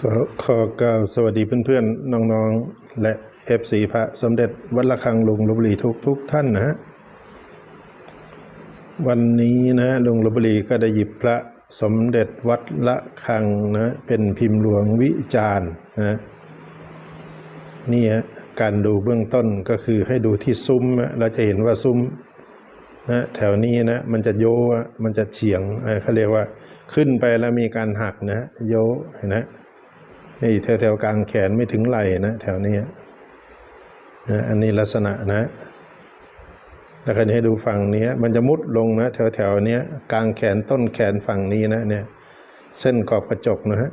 ขอขอกล่าวสวัสดีเพื่อนๆ น้องๆ และเอฟซีพระสมเด็จวัดระฆังลุงลบบุรีทุกทุกท่านนะฮะวันนี้นะลุงลบบุรีก็ได้หยิบพระสมเด็จวัดละคังนะเป็นพิมพ์หลวงวิจารณ์นะนี่ฮะการดูเบื้องต้นก็คือให้ดูที่ซุ้มนะเราจะเห็นว่าซุ้มนะแถวนี้นะมันจะโยะมันจะเฉียงเอ่อเขาเรียกว่าขึ้นไปแล้วมีการหักนะโยเห็นนะ นี่แถวแถวๆกลางแขนไม่ถึงไหล่นะแถวนี้นะอันนี้ลักษณะนะ แล้วก็ให้ดูฝั่งนี้มันจะมุดลงนะแถวแถวๆนี้กลางแขนต้นแขนฝั่งนี้นะเนี่ยเส้นขอบกระจกนะฮะ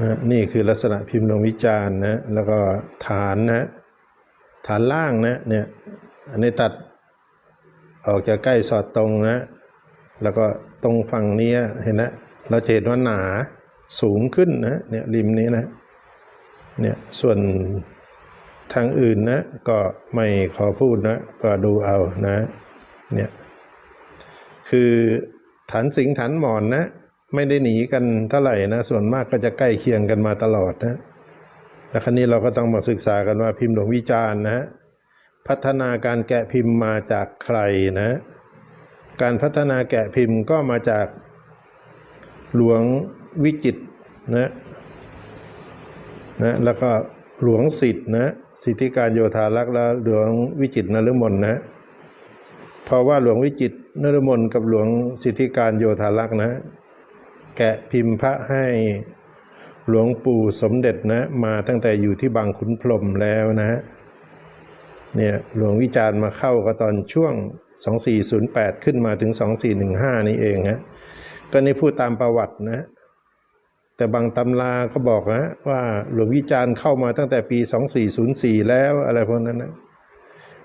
นะนี่คือลักษณะพิมพ์ลงวิจารณ์นะแล้วก็ฐานนะฐานล่างนะเนี่ยอันนี้ตัดออกจากใกล้สอดตรงนะ แล้วก็ตรงฝั่งนี้เห็นนะ เราจะเห็นว่าหนา สูงขึ้นนะเนี่ยริมนี้นะเนี่ยส่วนทางอื่นนะก็ไม่ขอพูดนะก็ดูเอานะเนี่ยคือฐานสิงฐานหมอนนะ ไม่ได้หนีกันเท่าไหร่นะ ส่วนมากก็จะใกล้เคียงกันมาตลอดนะแล้วครั้นี้เราก็ต้องมาศึกษากันว่าพิมพ์หลวงวิจารณ์นะพัฒนาการแกะพิมพ์มาจากใครนะ การพัฒนาแกะพิมพ์ก็มาจากหลวง วิจิตนะนะแล้วก็หลวงสิทธิ์นะสิทธิการโยธารักษ์และหลวงวิจิตรนฤมลนะเพราะว่าหลวงวิจิตรนฤมลกับหลวงสิทธิการโยธารักษ์นะ แกะพิมพ์พระให้หลวงปู่สมเด็จนะ มาตั้งแต่อยู่ที่บางขุนพรมแล้วนะฮะเนี่ยหลวงวิจารณ์มาเข้าก็ตอนช่วง 2408 ขึ้นมาถึง 2415 นี่เองนะก็นี่พูดตามประวัตินะ แต่บางตำราก็บอกนะว่าหลวงวิจารณ์เข้ามาตั้งแต่ปี 2404 แล้วอะไรพวกนั้นนะ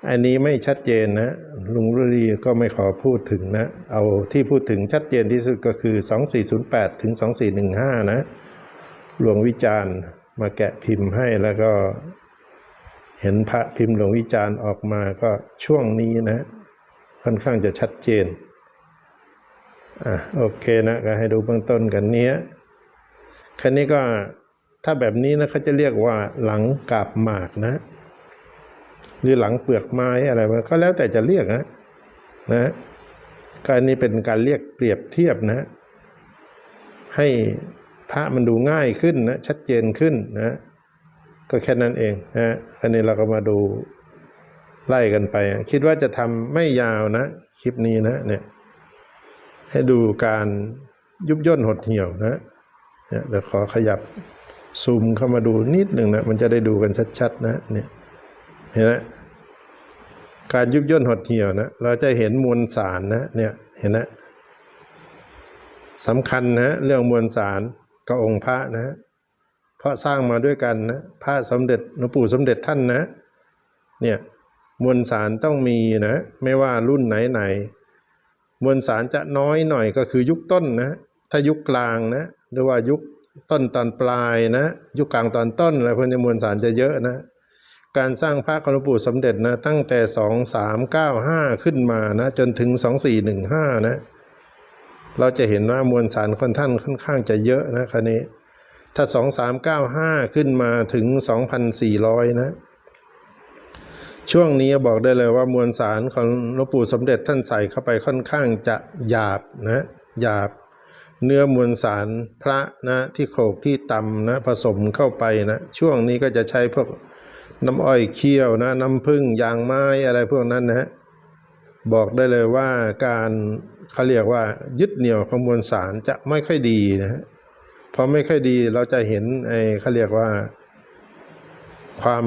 อันนี้ไม่ชัดเจนนะลุงรุรีก็ไม่ขอพูดถึงนะ เอาที่พูดถึงชัดเจนที่สุดก็คือ 2408 ถึง 2415 นะ หลวงวิจารณ์มาแกะพิมพ์ให้แล้วก็เห็นพระพิมพ์หลวงวิจารณ์ออกมาก็ช่วงนี้นะ ค่อนข้างจะชัดเจนอะโอเคนะก็ให้ดูเบื้องต้นกันเนี้ย คันนี้ก็ถ้าแบบนี้นะเขาจะเรียกว่าหลังกาบหมากนะ หรือหลังเปลือกไม้อะไรมันก็แล้วแต่จะเรียกนะนะก็อันนี้เป็นการเรียกเปรียบเทียบนะ ให้พระมันดูง่ายขึ้นนะชัดเจนขึ้นนะ ก็แค่นั้นเองนะคราวนี้เราก็มาดูไล่กันไป คิดว่าจะทำไม่ยาวนะ คลิปนี้นะเนี่ยให้ดูการยุบย่นหดเหี่ยวนะ เนี่ยเดี๋ยวขอขยับซูมเข้ามาดูนิดหนึ่งนะมันจะได้ดูกันชัดๆนะเนี่ยเห็นไหมการยุบย่นหดเหี่ยวนะเราจะเห็นมวลสารนะเนี่ยเห็นไหมสำคัญนะเรื่องมวลสารกับองค์พระนะเพราะสร้างมาด้วยกันนะพระสมเด็จหลวงปู่สมเด็จท่านนะเนี่ยมวลสารต้องมีนะไม่ว่ารุ่นไหนไหนมวลสารจะน้อยหน่อยก็คือยุคต้นนะถ้ายุคกลางนะ หรือว่ายุคต้นตอนปลายนะ ยุคกลางตอนต้นอะไรพวกนี้มวลสารจะเยอะนะ การสร้างพระของหลวงปู่สมเด็จนะ ตั้งแต่สองสามเก้าห้าขึ้นมานะ จนถึงสองสี่หนึ่งห้านะ เราจะเห็นว่ามวลสารค่อนท่านค่อนข้างจะเยอะนะคราวนี้ ถ้าสองสามเก้าห้าขึ้นมาถึงสองพันสี่ร้อยนะช่วงนี้บอกได้เลยว่ามวลสารของหลวงปู่สมเด็จท่านใส่เข้าไปค่อนข้างจะหยาบนะหยาบ เนื้อมวลสารพระนะที่โขลกที่ตำนะผสมเข้าไปนะช่วงนี้ก็จะใช้พวกน้ำอ้อยเคี่ยวนะน้ำผึ้งยางไม้อะไรพวกนั้นนะฮะบอกได้เลยว่าการเขาเรียกว่ายึดเหนี่ยวของมวลสารจะไม่ค่อยดีนะฮะพอไม่ค่อยดีเราจะเห็นไอ้เขาเรียกว่า ความ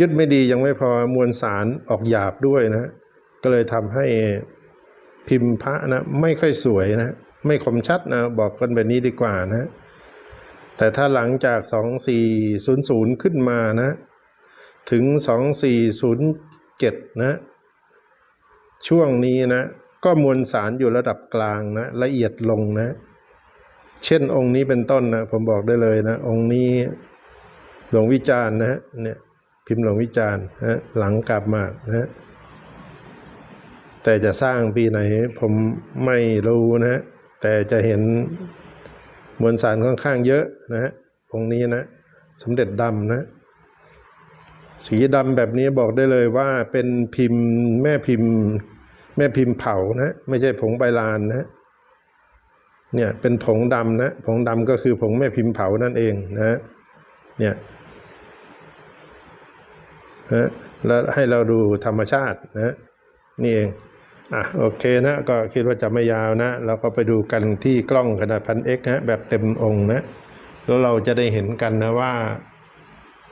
ยึดไม่ดียังไม่พอมวลสารออกหยาบด้วยนะ ก็เลยทำให้ พิมพ์พระนะไม่ค่อยสวยนะ ไม่คมชัดนะ บอกกันแบบนี้ดีกว่านะ แต่ถ้าหลังจาก 2400 ขึ้นมานะ ถึง 2407 นะ ช่วงนี้นะ ก็มวลสารอยู่ระดับกลางนะ ละเอียดลงนะ เช่นองค์นี้เป็นต้นนะ ผมบอกได้เลยนะ องค์นี้หลวงวิจารณ์นะฮะเนี่ยพิมพ์หลวงวิจารณ์นะหลังกลับมากนะ แต่จะสร้างปีไหนผมไม่รู้นะแแต่จะเห็นมวลสารค่อนข้างเยอะนะฮะองค์นี้นะสมเด็จดำนะ สีดำแบบนี้บอกได้เลยว่าเป็นพิมพ์แม่พิมพ์ แม่พิมพ์เผานะไม่ใช่ผงใบลานนะเนี่ยเป็นผงดำนะผงดำก็คือผงแม่พิมพ์เผานั่นเองนะเนี่ยนะแล้วให้เราดูธรรมชาตินะนี่เอง อะโอเคนะก็คิดว่าจะไม่ยาวนะเราก็ไปดูกันที่กล้องขนาดพันเอ็กนะแบบเต็มองค์นะแล้วเราจะได้เห็นกันนะว่า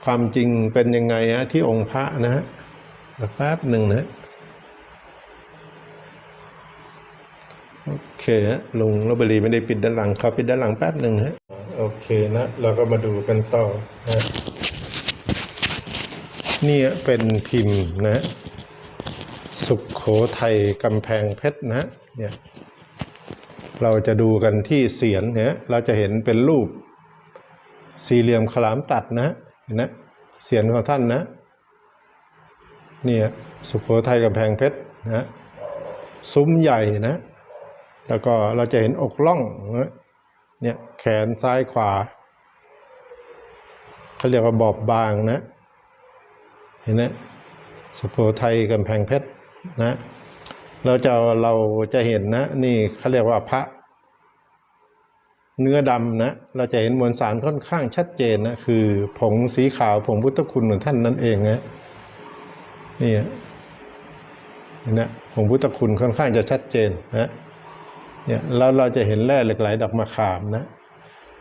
ความจริงเป็นยังไงฮะที่องค์พระนะฮะแป๊บหนึ่งนะโอเคฮะลุงโรบรีไม่ได้ปิดด้านหลังเขาปิดด้านหลังแป๊บหนึ่งฮะโอเคนะเราก็มาดูกันต่อนะนี่เป็นพิมพ์นะ สุขโขทัยกำแพงเพชรนะเนี่ยเราจะดูกันที่เสียนเนี่ยเราจะเห็นเป็นรูปสี่เหลี่ยมขลามตัดนะเห็นนะเสียนของท่านนะเนี่ยสุขโขทัยกำแพงเพชรนะซุ้มใหญ่นะแล้วก็เราจะเห็นอกล่องเนี่ยแขนซ้ายขวาเขาเรียกว่าบอบบางนะ เห็นไหมสุโขทัยกำแพงเพชร นะเราจะเราจะเห็นนะ นี่เขาเรียกว่าพระ เนื้อดำนะ เราจะเห็นมวลสารค่อนข้างชัดเจนนะคือ ผงสีขาวผงพุทธคุณของท่านนั่นเองนะนี่เห็นนะผงพุทธคุณค่อนข้างจะชัดเจนนะเนี่ยแล้วเราจะเห็นแร่เหล็กไหลดอกมะขามนะ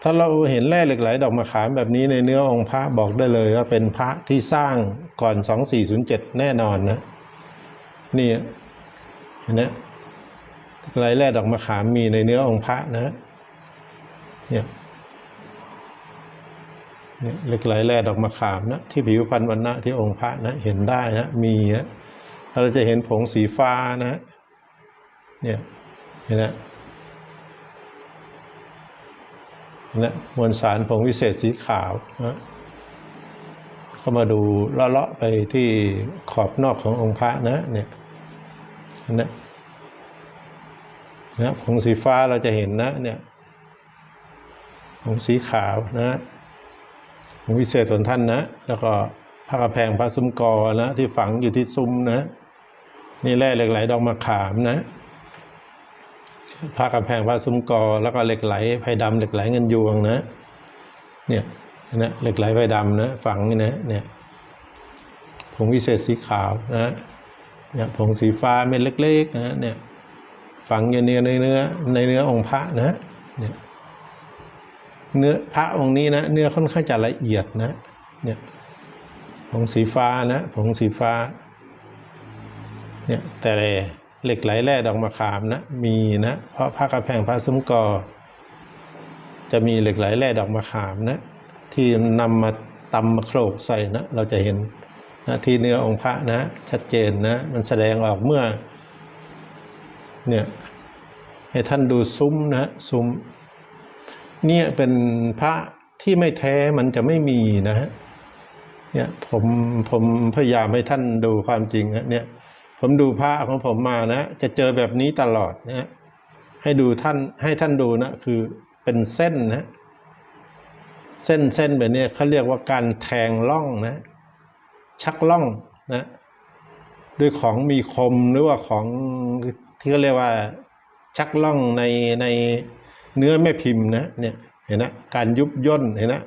ถ้าเราเห็นแร่เหล็กไหลดอกมะขามแบบนี้ในเนื้อองค์พระบอกได้เลยว่าเป็นพระที่สร้างก่อน 2407 แน่นอนนะ นี่เห็นไหมล็กไหลแร่ดอกมะขามมีในเนื้อองค์พระนะ เนี่ยเนี่ยเหล็กไหลแร่ดอกมะขามนะที่ผิวพรรณวันนะที่องค์พระนะเห็นได้นะมีนะเราจะเห็นผงสีฟ้านะเนี่ยเห็นไหมเห็นไหมมวลสารผงวิเศษสีขาวนะเข้ามาดูเลาะๆไปที่ขอบนอกขององค์พระนะเนี่ย นไหมนะผงสีฟ้าเราจะเห็นนะเนี่ยผงสีขาวนะผงวิเศษส่วนท่านนะ แล้วก็พระกระแพงพระซุ้มกอนะที่ฝังอยู่ที่ซุ้มนะ นี่แร่เหล็กไหลดอกมะขามนะพระกระแพงพระซุ้มกอ แล้วก็เหล็กไหลไผ่ดำเหล็กไหลเงินยวงนะ เนี่ยนะเหล็กไหลไผ่ดำนะฝังนี่นะเนี่ยผงวิเศษสีขาวนะ เนี่ยผงสีฟ้าเม็ดเล็กๆนะเนี่ยฝังอยู่ในเนื้อในเนื้อองค์พระนะเนี่ยเนื้อพระองค์นี้นะเนื้อค่อนข้างจะละเอียดนะเนี่ยผงสีฟ้านะผงสีฟ้าเนี่ยแต่เหล็กไหลแร่ดอกมะขามนะมีนะเพราะพระกระแพงพระซุ้มกอ จะมีเหล็กไหลแร่ดอกมะขามนะที่นำมาตำมาโขลกใส่นะเราจะเห็น นะที่เนื้อองค์พระนะ ชัดเจนนะ มันแสดงออกเมื่อ เนี่ยให้ท่านดูซุ้มนะซุ้มเนี่ยเป็นพระที่ไม่แท้มันจะไม่มีนะฮะเนี่ยผมผมพยายามให้ท่านดูความจริงนะเนี่ย ผมดูพระของผมมานะ จะเจอแบบนี้ตลอดนะให้ดูท่านให้ท่านดูนะ คือเป็นเส้นนะ เส้นเส้นแบบนี้เขาเรียกว่าการแทงล่องนะ ชักล่องนะด้วยของมีคมหรือว่าของที่เขาเรียกว่าชักล่องในในเนื้อแม่พิมพ์นะเนี่ยเห็นนะการยุบย่นเห็นนะ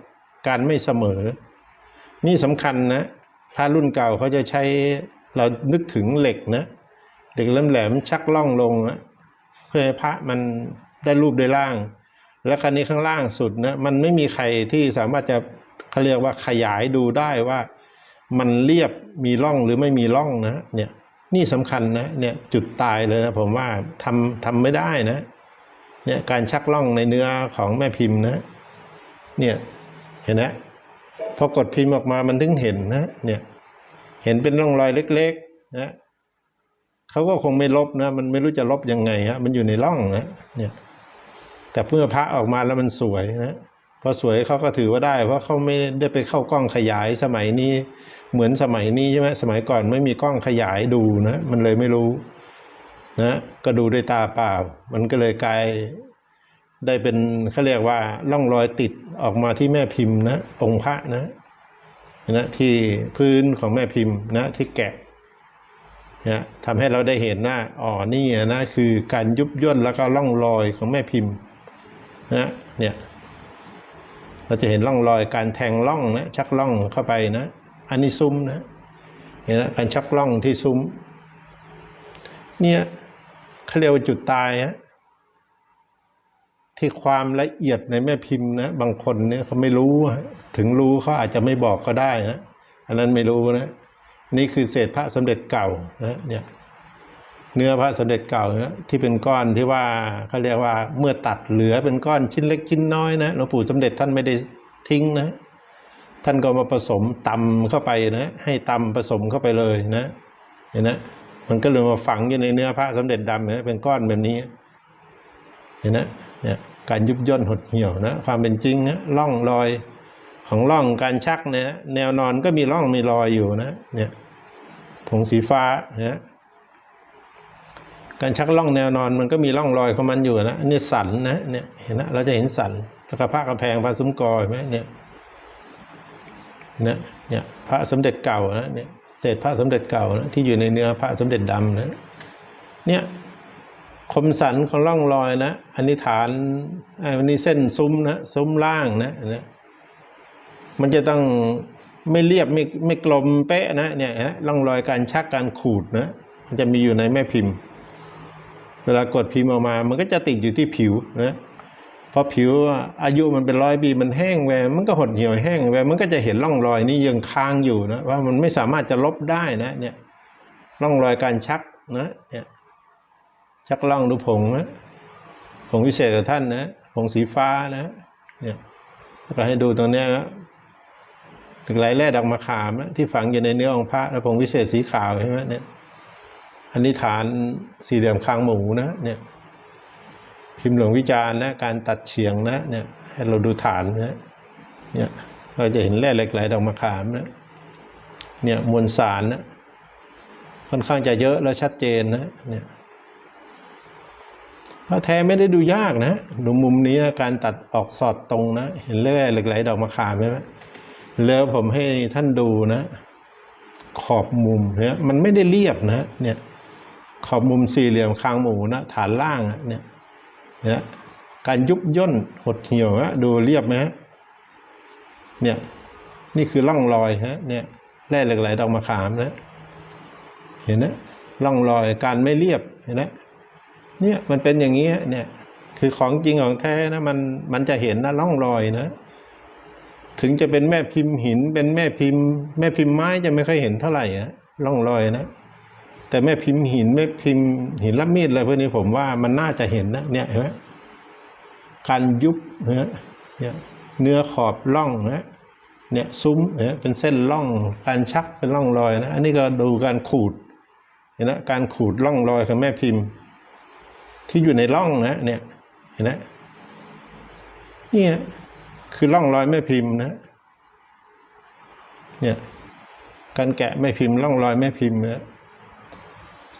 การไม่เสมอ นี่สำคัญนะพระรุ่นเก่าเขาจะใช้เรานึกถึงเหล็กนะเหล็กแหลมๆชักล่องลงนะเพื่อให้พระมันได้รูปได้ร่าง และครั้นี้ข้างล่างสุดนะมันไม่มีใครที่สามารถจะเขาเรียกว่าขยายดูได้ว่า มันเรียบมีร่องหรือไม่มีร่องนะเนี่ยนี่สำคัญนะเนี่ยจุดตายเลยนะผมว่าทำทำไม่ได้นะเนี่ยการชักล่องในเนื้อของแม่พิมพ์นะเนี่ยเห็นไหมพอกดพิมพ์ออกมามันถึงเห็นนะเนี่ยเห็นเป็นร่องรอยเล็กๆนะเขาก็คงไม่ลบนะมันไม่รู้จะลบยังไงฮะมันอยู่ในร่องนะเนี่ยแต่เมื่อพระออกมาแล้วมันสวยนะ พอสวยเขาก็ถือว่าได้ เพราะเขาไม่ได้ไปเข้ากล้องขยายสมัยนี้ เหมือนสมัยนี้ใช่ไหมสมัยก่อนไม่มีกล้องขยายดูนะมันเลยไม่รู้นะก็ดูด้วยตาเปล่า มันก็เลยกลายได้เป็นเขาเรียกว่าร่องรอยติดออกมาที่แม่พิมพ์นะองค์พระนะนะที่พื้นของแม่พิมพ์นะที่แกะนะทำให้เราได้เห็นว่าอ๋อนี่นะคือการยุบย่นแล้วก็ร่องรอยของแม่พิมพ์นะเนี่ย เราจะเห็นร่องรอยการแทงร่องนะชักร่องเข้าไปนะอันนี้ซุ้มนะเห็นนะการชักร่องที่ซุ้ม เนี่ยเขาเรียกว่าจุดตายฮะที่ความละเอียดในแม่พิมพ์นะบางคนเนี่ยเขาไม่รู้ถึงรู้เขาอาจจะไม่บอกก็ได้นะอันนั้นไม่รู้นะ นี่คือเศษพระสมเด็จเก่านะเนี่ย เนื้อพระสมเด็จเก่านะที่เป็นก้อนที่ว่าเขาเรียกว่าเมื่อตัดเหลือเป็นก้อนชิ้นเล็กชิ้นน้อยนะหลวงปู่สมเด็จท่านไม่ได้ทิ้งนะ ท่านก็มาผสมตำเข้าไปนะ ให้ตำผสมเข้าไปเลยนะเห็นนะมันก็เลยมาฝังอยู่ในเนื้อพระสมเด็จดำเห็นไหมเป็นก้อนแบบนี้ เห็นนะเนี่ยการยุบย่นหดเหี่ยวนะความเป็นจริงนะร่องรอยของร่องการชักเนี่ยแนวนอนก็มีร่องมีรอยอยู่นะเนี่ยผงสีฟ้าเนี่ย การชักร่องแนวนอนมันก็มีร่องรอยของมันอยู่นะอันนี้สันนะเนี่ยเห็นนะเราจะเห็นสันแล้วก็ผ้ากระแพงผ้าซุ้มกอเห็นไหมเนี่ยนี่ยเนี่ยพระสมเด็จเก่านะเนี่ยเศษพระสมเด็จเก่านะที่อยู่ในเนื้อพระสมเด็จดำนะเนี่ยคมสันของร่องรอยนะอันนี้ฐานอันนี้เส้นซุ้มนะซุ้มล่างนะนะมันจะต้องไม่เรียบไม่ไม่กลมเป๊ะนะเนี่ยฮะร่องรอยการชักการขูดนะมันจะมีอยู่ในแม่พิมพ์ เวลากดพิมพ์ออกมา มันก็จะติดอยู่ที่ผิวนะพอผิวอายุมันเป็นร้อยปีมันแห้งแวมันก็หดเหี่ยวแห้งแวมันก็จะเห็นร่องรอยนี้ยังค้างอยู่นะว่ามันไม่สามารถจะลบได้นะเนี่ยร่องรอยการชักนะเนี่ยชักร่องดูผงนะผงวิเศษกับท่านนะผงสีฟ้านะเนี่ยแล้วก็ให้ดูตรงเนี้ยถึงไหลแร่ดอกมะขามนะที่ฝังอยู่ในเนื้อองค์พระแล้วผงวิเศษสีขาวใช่ไหมเนี่ย อันนี้ฐานสี่เหลี่ยมคางหมูนะเนี่ยพิมพ์หลวงวิจารณ์นะการตัดเฉียงนะเนี่ยให้เราดูฐานนะเนี่ยเราจะเห็นแร่เหล็กไหลดอกมะขามนะเนี่ยมวลสารนะค่อนข้างจะเยอะแล้วชัดเจนนะเนี่ยพระแท้ไม่ได้ดูยากนะดูมุมนี้นะการตัดออกสอดตรงนะ เห็นแร่เหล็กไหลดอกมะขามไหมไหมแล้วผมให้ท่านดูนะ ขอบมุมเนี่ยมันไม่ได้เรียบนะ เนี่ย ขอบมุมสี่เหลี่ยมคางหมูนะฐานล่างเนี่ยเนี่ยการยุบย่นหดเหี่ยวนะดูเรียบไหมฮะเนี่ยนี่คือร่องรอยฮะเนี่ยแร่เหล็กไหลดอกมะขามนะเห็นนะร่องรอยการไม่เรียบเห็นไหมเนี่ยมันเป็นอย่างนี้เนี่ยคือของจริงของแท้นะมันมันจะเห็นนะร่องรอยนะ ถึงจะเป็นแม่พิมพ์หิน เป็นแม่พิมพ์ แม่พิมพ์ไม้จะไม่ค่อยเห็นเท่าไหร่อะร่องรอยนะ แต่แม่พิมพ์หินแม่พิมพ์หินรับมีดอะไรพวกนี้ผมว่ามันน่าจะเห็นนะเนี่ยเห็นไหมการยุบนะเนี่ยเนื้อขอบร่องนะเนี่ยซุ้มเนี่ยเป็นเส้นร่องการชักเป็นร่องรอยนะอันนี้ก็ดูการขูดเห็นไหมการขูดร่องรอยของแม่พิมพ์ ที่อยู่ในร่องนะเนี่ยเห็นไหมเนี่ยคือร่องรอยแม่พิมพ์นะเนี่ยการแกะแม่พิมพ์ร่องรอยแม่พิมพ์นี่ย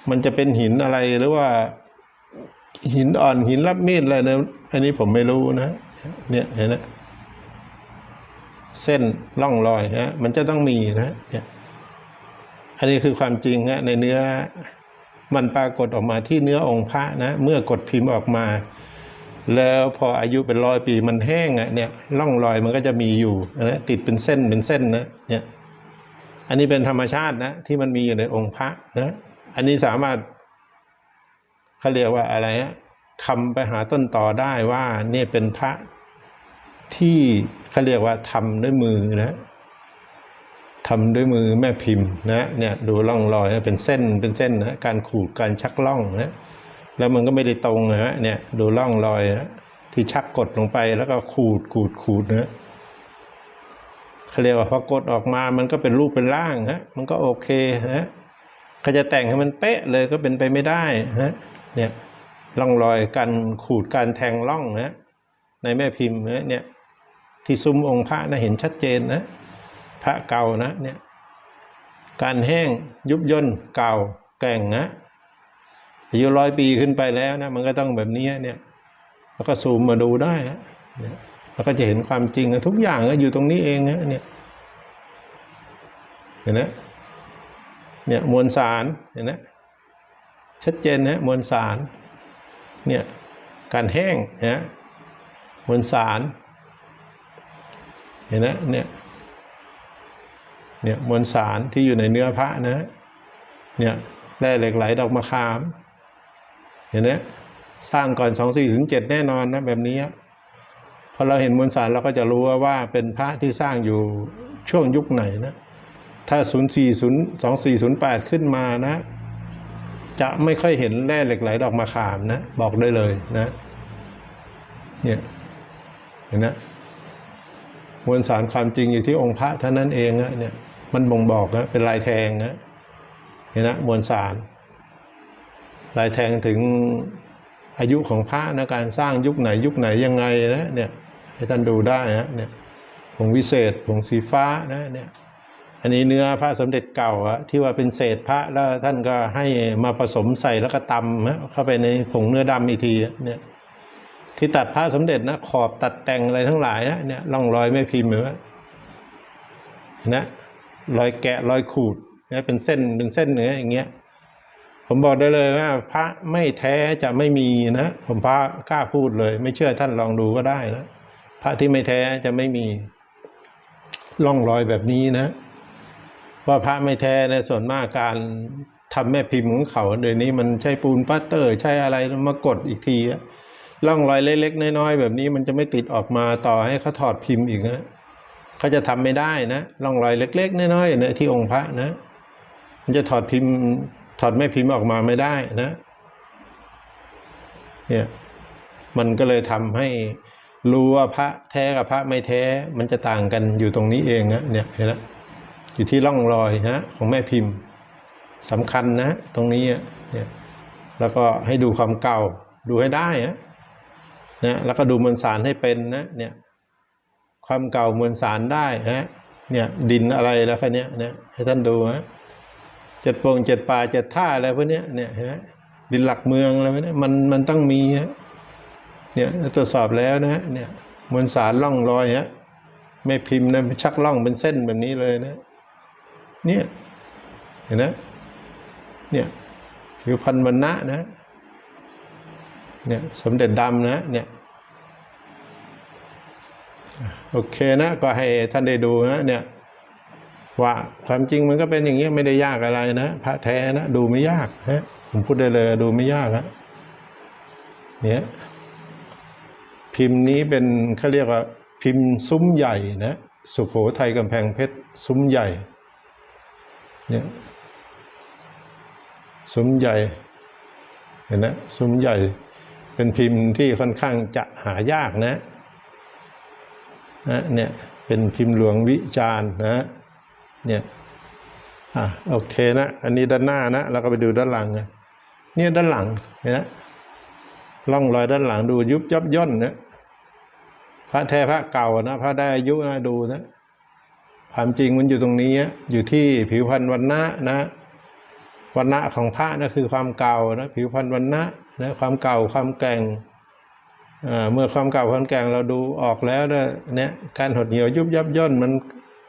มันจะเป็นหินอะไรหรือว่าหินอ่อนหินรับมีดอะไรนะอันนี้ผมไม่รู้นะ เนี่ยเห็นไหมเส้นร่องรอยฮะมันจะต้องมีนะเนี่ยอันนี้คือความจริงฮะในเนื้อมันปรากฏออกมาที่เนื้อองค์พระนะ เมื่อกดพิมพ์ออกมา แล้วพออายุเป็นร้อยปีมันแห้งอะเนี่ยร่องรอยมันก็จะมีอยู่นะติดเป็นเส้นเป็นเส้นนะเนี่ยอันนี้เป็นธรรมชาตินะที่มันมีอยู่ในองค์พระนะ อันนี้สามารถเขาเรียกว่าอะไรฮะคำไปหาต้นต่อได้ว่าเนี่ยเป็นพระที่เขาเรียกว่าทำด้วยมือนะทำด้วยมือแม่พิมพ์นะเนี่ยดูร่องรอยเป็นเส้นเป็นเส้นนะการขูดการชักร่องนะแล้วมันก็ไม่ได้ตรงนะเนี่ยดูร่องรอยนะที่ชักกดลงไปแล้วก็ขูดขูดขูดนะเขาเรียกว่าพอกดออกมามันก็เป็นรูปเป็นร่างฮะมันก็โอเคนะ เขาจะแต่งให้มันเป๊ะเลยก็เป็นไปไม่ได้ฮะเนี่ยร่องรอยการขูดการแทงร่องนะในแม่พิมพ์เนี่ยที่ซุ้มองค์พระนะเห็นชัดเจนนะพระเก่านะเนี่ยการแห้งยุบย่นเก่าแก่งนะอายุร้อยปีขึ้นไปแล้วนะมันก็ต้องแบบนี้เนี่ยแล้วก็ซูมมาดูได้ฮะแล้วก็จะเห็นความจริงอะทุกอย่างก็อยู่ตรงนี้เองฮะเนี่ยเห็นไหม เนี่ยมวลสารเห็นไหมชัดเจนนะมวลสารเนี่ยการแห้งนะมวลสารเห็นไหมเนี่ยเนี่ยมวลสารที่อยู่ในเนื้อพระนะเนี่ยแร่เหล็กไหลดอกมะขาม เห็นไหมสร้างก่อนสองสี่ถึงเจ็ดแน่นอนนะแบบนี้พอเราเห็นมวลสารเราก็จะรู้ว่าว่าเป็นพระที่สร้างอยู่ช่วงยุคไหนนะ ถ้าศูนย์สี่ศูนย์สองสี่ศูนย์แปดขึ้นมานะ จะไม่ค่อยเห็นแร่เหล็กไหลดอกมะขามนะ บอกได้เลยนะ เนี่ย เห็นนะมวลสารความจริงอยู่ที่องค์พระเท่านั้นเองนะเนี่ย มันบ่งบอกนะเป็นลายแทงนะเห็นนะมวลสาร ลายแทงถึงอายุของพระนะการสร้างยุคไหนยุคไหนยังไงนะเนี่ยให้ท่านดูได้นะเนี่ยผงวิเศษผงสีฟ้านะเนี่ย อันนี้เนื้อพระสมเด็จเก่าที่ว่าเป็นเศษพระแล้วท่านก็ให้มาผสมใส่แล้วก็ตำเข้าไปในผงเนื้อดำอีกทีเนี่ยที่ตัดพระสมเด็จนะขอบตัดแต่งอะไรทั้งหลายนะเนี่ยร่องรอยไม่พิมพ์เหมือนนะรอยแกะรอยขูดนะเป็นเส้นเป็นเส้นเนื้ออย่างเงี้ยผมบอกได้เลยว่า พระไม่แท้จะไม่มีนะผมพระกล้าพูดเลย ไม่เชื่อท่านลองดูก็ได้นะพระที่ไม่แท้จะไม่มีร่องรอยแบบนี้นะ ว่าพระไม่แท้ในยส่วนมากการทำแม่พิมพ์ของเขาเดี๋ยวนี้มันใช้ปูนปัตเตอร์ใช้อะไรมากดอีกทีอะร่องรอยเล็กๆน้อยๆแบบนี้มันจะไม่ติดออกมาต่อให้เขาถอดพิมพ์อีกนะเขาจะทำไม่ได้นะร่องรอยเล็ก ๆน้อยๆเนี่ยที่องค์พระนะ มันจะถอดพิมพ์ ถอดแม่พิมพ์ออกมาไม่ได้นะ เนี่ยมันก็เลยทำให้รู้ว่าพระแท้กับพระไม่แท้มันจะต่างกันอยู่ตรงนี้เองนะเนี่ยเห็นไหม อยู่ที่ร่องรอยนะของแม่พิมพ์สำคัญนะ ตรงนี้เนี่ยแล้วก็ให้ดูความเก่าดูให้ได้นะนะแล้วก็ดูมวลสารให้เป็นนะเนี่ยความเก่ามวลสารได้ฮะเนี่ยดินอะไรแล้วคะเนี้ยเนี่ยให้ท่านดูฮะเจ็ดโปงเจ็ดป่าเจ็ดท่าอะไรพวกเนี้ยเนี่ยเห็นไหมดินหลักเมืองอะไรพวกเนี้ยมันมันต้องมีฮะเนี่ยตรวจสอบแล้วนะเนี่ยมวลสารล่องรอยฮะไม่พิมพ์นะชักล่องเป็นเส้นแบบนี้เลยนะ เนี่ยเห็นไหมเนี่ยผิวพันธุ์วันนะนะเนี่ยสมเด็จดำนะเนี่ยโอเคนะก็ให้ท่านได้ดูนะเนี่ยว่าความจริงมันก็เป็นอย่างนี้ไม่ได้ยากอะไรนะพระแท้นะดูไม่ยากนะผมพูดได้เลยดูไม่ยากนะเนี่ยพิมพ์นี้เป็นเขาเรียกว่าพิมพ์ซุ้มใหญ่นะสุโขทัยกำแพงเพชรซุ้มใหญ่ เนี่ยซุ้มใหญ่เห็นนะซุ้มใหญ่เป็นพิมพ์ที่ค่อนข้างจะหายากนะนะเนี่ยเป็นพิมพ์หลวงวิจารณ์นะเนี่ยอะโอเคนะอันนี้ด้านหน้านะเราก็ไปดูด้านหลังนะเนี่ยด้านหลังเห็นไหมร่องรอยด้านหลังดูยุบยับย่นนะพระแท้พระเก่านะพระได้อายุนะดูนะ ความจริงมันอยู่ตรงนี้อยู่ที่ผิวพรรณวันนะนะวันนะของพระนะคือความเก่านะผิวพรรณวันนะนะความเก่าความแกร่งเมื่อความเก่าความแกร่งเราดูออกแล้วเนี่ยการหดเหี่ยวยุบยับย่นมัน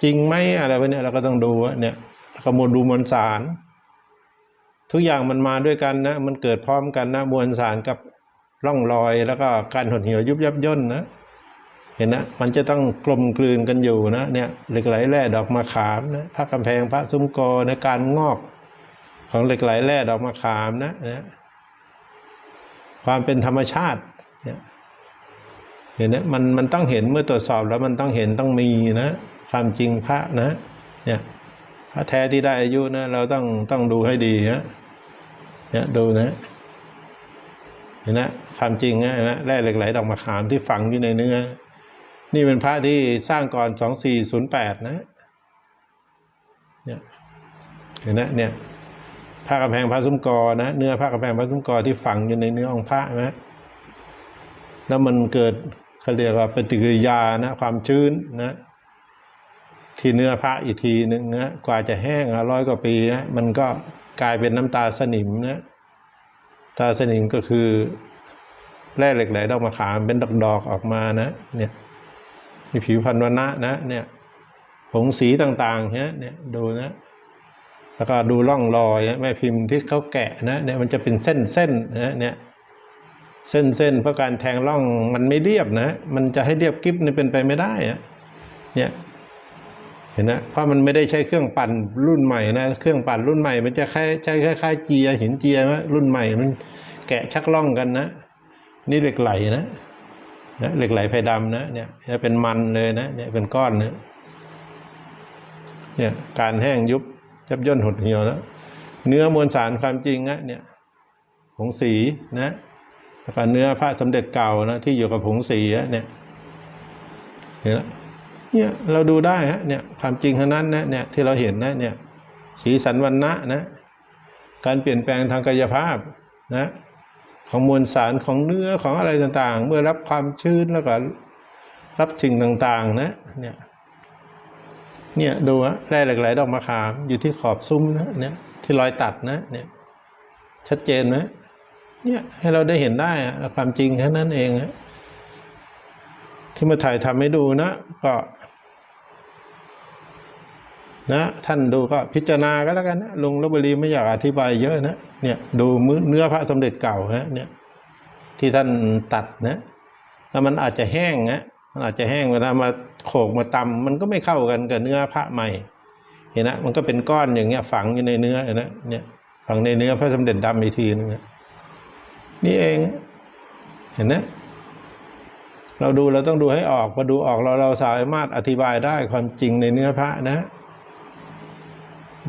จริงไหมอะไรพวกเนี้ยเราก็ต้องดูเนี่ยแล้วก็มวลดูมวลสาร ทุกอย่างมันมาด้วยกันนะมันเกิดพร้อมกันนะมวลสารกับร่องรอยแล้วก็การหดเหี่ยวยุบยับย่นนะ เห็นนะมันจะต้องกลมกลืนกันอยู่นะเนี่ยเหล็กไหลแร่ดอกมะขามนะพระกำแพงพระซุ้มกอในการงอกของเหล็กไหลแร่ดอกมะขามนะนะความเป็นธรรมชาติเนี่ยเห็นนะมันมันต้องเห็นเมื่อตรวจสอบแล้วมันต้องเห็นต้องมีนะความจริงพระนะเนี่ยพระแท้ที่ได้อายุนะเราต้องต้องดูให้ดีนะเนี่ยดูนะเห็นนะความจริงนะเนไหมแร่เหล็กไหลดอกมะขามที่ฝังอยู่ในเนื้อ นี่เป็นพระที่สร้างก่อนสองสี่ศูนย์แปดนะเนี่ยเห็นนะเนี่ยผ้ากระแพงพระซุ้มกอนะเนื้อผ้ากระแพงพระซุ้มกอที่ฝังอยู่ในเนื้อองพระนะแล้วมันเกิดเขาเรียกว่าปฏิกิริยานะความชื้นนะที่เนื้อพระอีกทีหนึ่งนะกว่าจะแห้งร้อยกว่าปีนะมันก็กลายเป็นน้ำตาสนิมนะตาสนิมก็คือแร่เหล็กไหลดอกมะขามเป็นดอกๆออกมานะเนี่ย มีผิวพันธุ์วรรณะนะเนี่ยผงสีต่างๆเนี่ยเนี่ยดูนะแล้วก็ดูร่องรอยแม่พิมพ์ที่เขาแกะนะเนี่ยมันจะเป็นเส้นเส้นๆนะเนี่ยเส้นเส้นๆเพราะการแทงร่องมันไม่เรียบนะ มันจะให้เรียบกิ๊บเนี่ยเป็นไปไม่ได้อะเนี่ยเห็นนะเพราะมันไม่ได้ใช้เครื่องปั่นรุ่นใหม่นะเครื่องปั่นรุ่นใหม่ มันจะคล้ายใช้คล้ายๆเจียหินเจียนะรุ่นใหม่มันแกะชักล่องกันนะ นี่เหล็กไหลนะ นะเหล็กไหลไผ่ดำนะเนี่ยเป็นมันเลยนะเนี่ยเป็นก้อนนะเนี่ยการแห้งยุบยับย่นหดเหี่ยวแล้วเนื้อมวลสารความจริงนะเนี่ยผงสีนะแล้วก็เนื้อพระสมเด็จเก่านะที่อยู่กับผงสีอะเนี่ยเห็นไหมเนี่ยเราดูได้ฮะเนี่ยความจริงทั้งนั้นนะเนี่ยที่เราเห็นนะเนี่ยสีสันวันนะนะการเปลี่ยนแปลงทางกายภาพนะ ของมวลสารของเนื้อของอะไรต่างๆ เมื่อรับความชื้นแล้วก็รับสิ่งต่างๆนะเนี่ยเนี่ยดูฮะแร่หล็กไหลดอกมะขามอยู่ที่ขอบซุ้มนะเนี่ยที่รอยตัดนะเนี่ยชัดเจนนะเนี่ยให้เราได้เห็นได้อะความจริงแค่นั้นเองฮะที่มาถ่ายทำให้ดูนะ ก็ นะท่านดูก็พิจารณาก็แล้วกันนะลุงลบบุรีไม่อยากอธิบายเยอะนะเนี่ยดูมือเนื้อพระสมเด็จเก่าฮะเนี่ยที่ท่านตัดนะแล้วมันอาจจะแห้งนะมันอาจจะแห้งเวลามาโขกมาตำมันก็ไม่เข้ากันกับเนื้อพระใหม่ เห็นนะมันก็เป็นก้อนอย่างเงี้ยฝังอยู่ในเนื้อเห็นนะเนี่ยฝังในเนื้อพระสมเด็จดำอีกทีนึงนะนี่เองเห็นนะเราดูเราต้องดูให้ออกพอดูออกเราเราสามารถอธิบายได้ความจริงในเนื้อพระนะ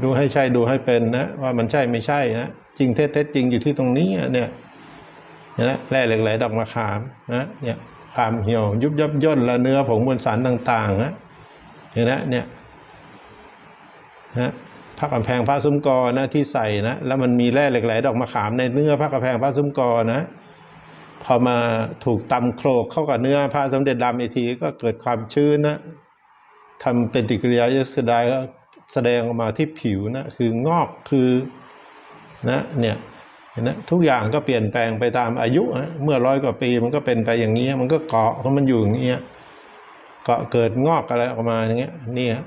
ดูให้ใช่ดูให้เป็นนะว่ามันใช่ไม่ใช่นะจริงเท็จเท็จจริงอยู่ที่ตรงนี้เนี่ยนไหมแร่เหล็กไหลดอกมะขามนะเนี่ยความเหี่ยว ยุบยับย่นละเนื้อผงมวลสารต่างๆนะเห็นไหมเนี่ยนะพระกำแพงพระซุ้มกอนะที่ใส่นะแล้วมันมีแร่เหล็กไหลดอกมะขามในเนื้อพระกำแพงพระซุ้มกอนะพอมาถูกตำโครกเข้ากับเนื้อพระสมเด็จดำอีกทีก็เกิดความชื้นนะทำเป็นปฏิกิริยายัสดายก็ แสดงออกมาที่ผิวนะคืองอกคือนะเนี่ยเห็นนะทุกอย่างก็เปลี่ยนแปลงไปตามอายุนะเมื่อร้อยกว่าปีมันก็เป็นไปอย่างนี้มันก็เกาะเพราะมันอยู่อย่างเงี้ยเกาะเกิดงอกอะไรออกมาอย่างเงี้ยนี่ฮะ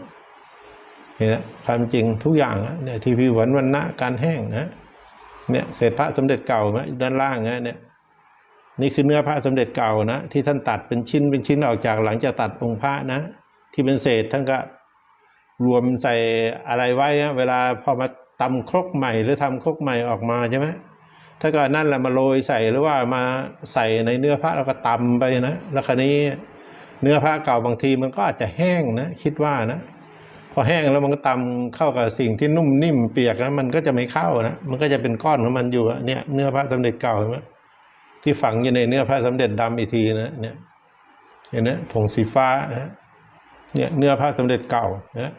เห็นนะความจริงทุกอย่างเนี่ยที่ผิวหวานวันนะการแห้งนะเนี่ยเศษพระสมเด็จเก่านะด้านล่างนะเนี่ยนี่คือเนื้อพระสมเด็จเก่านะที่ท่านตัดเป็นชิ้นเป็นชิ้นออกจากหลังจากตัดองค์พระนะ ที่เป็นเศษท่านก็ รวมใส่อะไรไว้เวลาพอมาตำครกใหม่หรือทำครกใหม่ออกมาใช่ไหมถ้าก็นั่นแหละมาโรยใส่หรือว่ามาใส่ในเนื้อพระแล้วก็ตำไปนะแล้วคราวนี้เนื้อพระเก่าบางทีมันก็อาจจะแห้งนะคิดว่านะพอแห้งแล้วมันก็ตำเข้ากับสิ่งที่นุ่มนิ่มเปียกนะมันก็จะไม่เข้านะมันก็จะเป็นก้อนของมันอยู่เนี่ยเนื้อพระสมเด็จเก่าเห็นไหมที่ฝังอยู่ในเนื้อพระสมเด็จดำอีกทีนะเนี่ยเห็นไหมผงสีฟ้านะเนี่ยเนื้อพระสมเด็จเก่านะ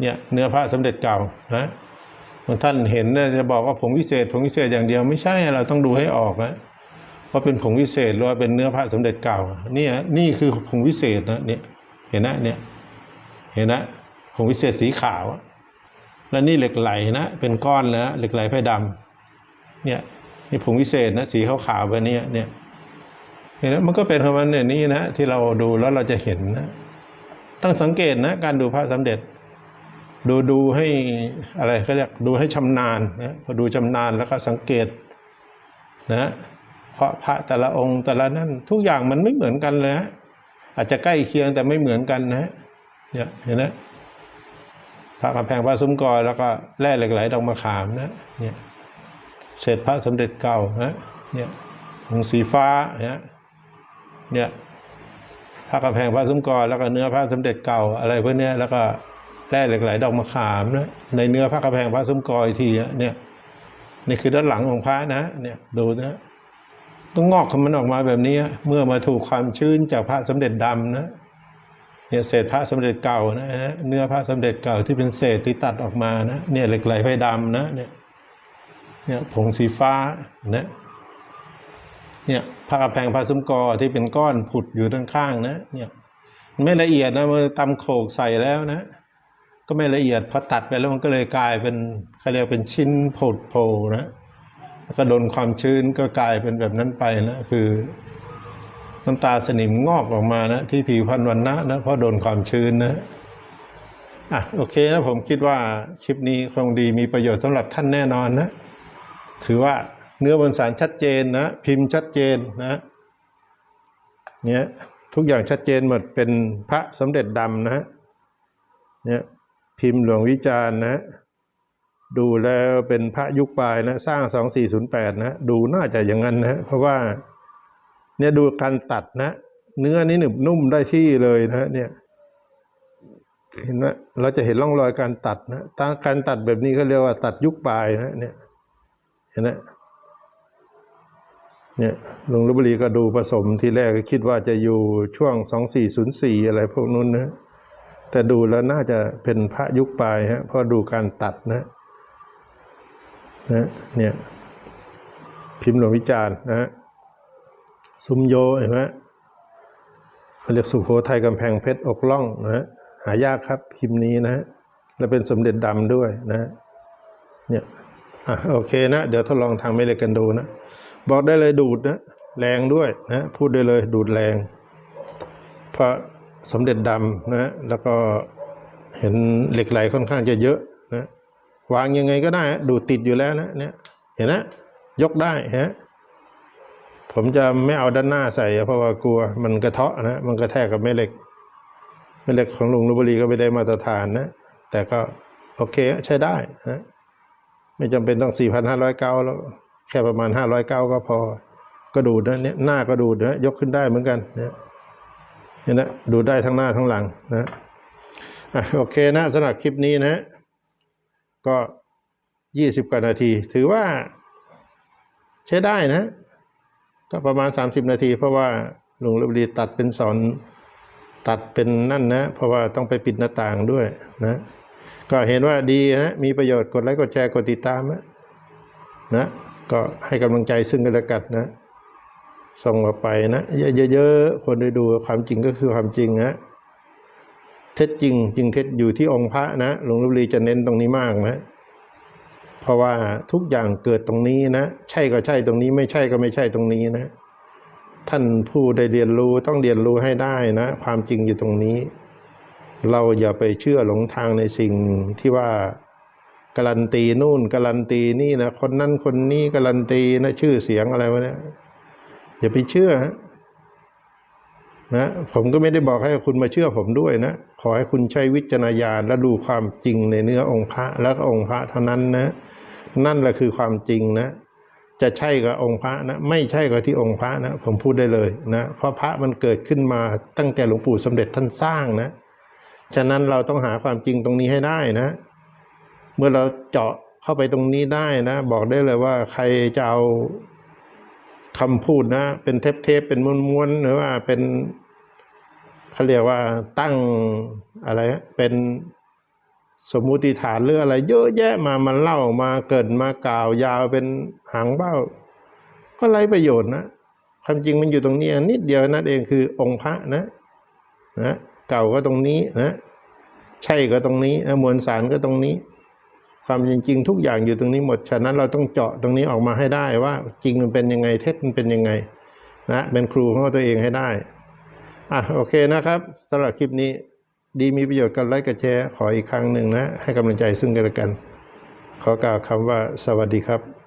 เนี่ยเนื้อพระสมเด็จเก่านะบางท่านเห็นเนี่ยจะบอกว่าผงวิเศษผงวิเศษอย่างเดียวไม่ใช่เราต้องดูให้ออกนะว่าเป็นผงวิเศษหรือว่าเป็นเนื้อพระสมเด็จเก่าเนี่ยนี่คือผงวิเศษนะเนี่ยเห็นนะเนี่ยเห็นนะผงวิเศษสีขาว แล้วนี่เหล็กไหลนะ เป็นก้อนนะเหล็กไหลไผ่ดำเนี่ยนี่ผงวิเศษนะสีขาวๆแบบนี้เนี่ยเห็นไหมมันก็เป็นของมันเนี่ยนี่นะที่เราดูแล้วเราจะเห็นนะต้องสังเกตนะการดูพระสมเด็จ ดูดูให้อะไรเขาเรียกดูให้ชำนาญนะพอดูชำนาญแล้วก็สังเกตนะเพราะพระแต่ละองค์แต่ละนั่นทุกอย่างมันไม่เหมือนกันเลยฮะอาจจะใกล้เคียงแต่ไม่เหมือนกันนะเนี่ยเห็นไหมพระกำแพงพระซุ้มกอยแล้วก็แร่เหล็กไหลดอกมะขามนะเนี่ยเศษพระสมเด็จเก่านะเนี่ยหงสีฟ้าเนี่ยเนี่ยพระกำแพงพระสมกรแล้วก็เนื้อพระสมเด็จเก่าอะไรพวกเนี้ยแล้วก็ แร่เหล็กไหลดอกมะขามนะในเนื้อพระกำแพงพระสมกอีกทีเนี่ยนี่คือด้านหลังของพระนะเนี่ยดูนะต้องงอกของมันออกมาแบบนี้ เมื่อมาถูกความชื้นจากพระสมเด็จดำนะเนี่ยเศษพระสมเด็จเก่านะฮะเนื้อพระสมเด็จเก่าที่เป็นเศษที่ตัดออกมานะเนี่ยเหล็กไหลไฟดำนะเนี่ยเนี่ยผงสีฟ้านะเนี่ยผ้ากระแพงผ้าซุ้มกอที่เป็นก้อนผุดอยู่ด้านข้างนะเนี่ยไม่ละเอียดนะมันตำโขกใส่แล้วนะ ก็ไม่ละเอียดพอตัดไปแล้วมันก็เลยกลายเป็นเขาเรียกเป็นชิ้นผดโผล่นะแล้วก็โดนความชื้นก็กลายเป็นแบบนั้นไปนะคือน้ำตาสนิมงอกออกมานะที่ผิวพรรณวันนะนะเพราะโดนความชื้นนะอะโอเคนะผมคิดว่าคลิปนี้คงดีมีประโยชน์สำหรับท่านแน่นอนนะ ถือว่าเนื้อบนสารชัดเจนนะ พิมพ์ชัดเจนนะเนี่ยทุกอย่างชัดเจนหมดเป็นพระสมเด็จดำนะเนี่ย พิมพ์หลวงวิจารณ์นะ ดูแล้วเป็นพระยุคปลายนะ สร้าง 2408 นะ ดูน่าจะอย่างนั้นนะ เพราะว่าเนี่ยดูการตัดนะ เนื้อนี่หนึบนุ่มได้ที่เลยนะเนี่ยเห็นไหมเราจะเห็นร่องรอยการตัดนะตการตัดแบบนี้เขาเรียกว่าตัดยุคปลายนะเนี่ยเห็นไหมเนี่ยหลวงลบุรีก็ดูผสมทีแรกก็คิดว่าจะอยู่ช่วง 2404 อะไรพวกนู้นนะ แต่ดูแล้วน่าจะเป็นพระยุคปลายฮะเพราะดูการตัดนะนะเนี่ยพิมพ์หลวงวิจารณ์นะฮะสุมโยเห็นไหมเขาเรียกสุโขทัยกำแพงเพชรอกล่องนะฮะหายากครับพิมพ์นี้นะฮะและเป็นสมเด็จดำด้วยนะเนี่ยอะโอเคนะ เดี๋ยวทดลองทางไม่เล็กกันดูนะ บอกได้เลยดูดนะ แรงด้วยนะ พูดได้เลยดูดแรงเพราะ สมเด็จดำนะแล้วก็เห็นเหล็กไหลค่อนข้างจะเยอะนะวางยังไงก็ได้ ดูติดอยู่แล้วนะเนี่ยเห็นนะยกได้ฮะผมจะไม่เอาด้านหน้าใส่เพราะว่ากลัวมันกระเทาะนะมันกระแทกกับแม่เหล็กแม่เหล็กของลุงลพบุรีก็ไม่ได้มาตรฐานนะ แต่ก็โอเคใช้ได้ฮะไม่จำเป็นต้อง 4,500เก้าแล้วแค่ประมาณ 500เก้าก็พอก็ดูดนะเนี่ยหน้าก็ดูดนะยกขึ้นได้เหมือนกันเนี่ย เห็นนะดูได้ทั้งหน้าทั้งหลังนะอะโอเคนะสำหรับคลิปนี้นะ ก็ยี่สิบกว่านาที ถือว่าใช้ได้นะ ก็ประมาณ 30 นาที เพราะว่าหลวงลพบุรีตัดเป็นสอนตัดเป็นนั่นนะ เพราะว่าต้องไปปิดหน้าต่างด้วยนะก็เห็นว่าดีนะมีประโยชน์กดไลค์กดแชร์กดติดตามนะนะก็ให้กำลังใจซึ่งกันและกันนะ ส่งออกไปนะเยอะๆคนได้ดูความจริงก็คือความจริงนะเท็จจริงจริงเท็จอยู่ที่องค์พระนะหลวงลพบุรีจะเน้นตรงนี้มากนะ เพราะว่าทุกอย่างเกิดตรงนี้นะ ใช่ก็ใช่ตรงนี้ไม่ใช่ก็ไม่ใช่ตรงนี้นะ ท่านผู้ได้เรียนรู้ต้องเรียนรู้ให้ได้นะ ความจริงอยู่ตรงนี้ เราอย่าไปเชื่อหลงทางในสิ่งที่ว่าการันตีนู่นการันตีนี่นะคนนั้นคนนี้การันตีนะชื่อเสียงอะไรวะเนี่ย อย่าไปเชื่อนะผมก็ไม่ได้บอกให้คุณมาเชื่อผมด้วยนะ ขอให้คุณใช้วิจารณญาณและดูความจริงในเนื้อองค์พระและก็องค์พระเท่านั้นนะ นั่นแหละคือความจริงนะ จะใช่กับองค์พระนะ ไม่ใช่กับที่องค์พระนะ ผมพูดได้เลยนะเพราะพระมันเกิดขึ้นมาตั้งแต่หลวงปู่สมเด็จท่านสร้างนะฉะนั้นเราต้องหาความจริงตรงนี้ให้ได้นะ เมื่อเราเจาะเข้าไปตรงนี้ได้นะ บอกได้เลยว่าใครจะเอา คำพูดนะ เป็นเทปเทปเป็นม้วนๆหรือว่าเป็นเขาเรียกว่าตั้งอะไรเป็นสมมุติฐานหรืออะไร เยอะแยะมามันเล่ามาเกิดมากล่าวยาวเป็นหางเบ้า ก็ไร้ประโยชน์นะความจริงมันอยู่ตรงนี้นิดเดียวนั่นเองคือองค์พระนะนะเก่าก็ตรงนี้นะใช่ก็ตรงนี้มวลสารก็ตรงนี้ ความจริงทุกอย่างอยู่ตรงนี้หมด ฉะนั้นเราต้องเจาะตรงนี้ออกมาให้ได้ว่าจริงมันเป็นยังไงเท็จมันเป็นยังไงนะเป็นครูของตัวเองให้ได้อะโอเคนะครับสำหรับคลิปนี้ดีมีประโยชน์กันไลค์กับแชร์ขออีกครั้งหนึ่งนะ ให้กำลังใจซึ่งกันและกัน ขอกล่าวคำว่าสวัสดีครับ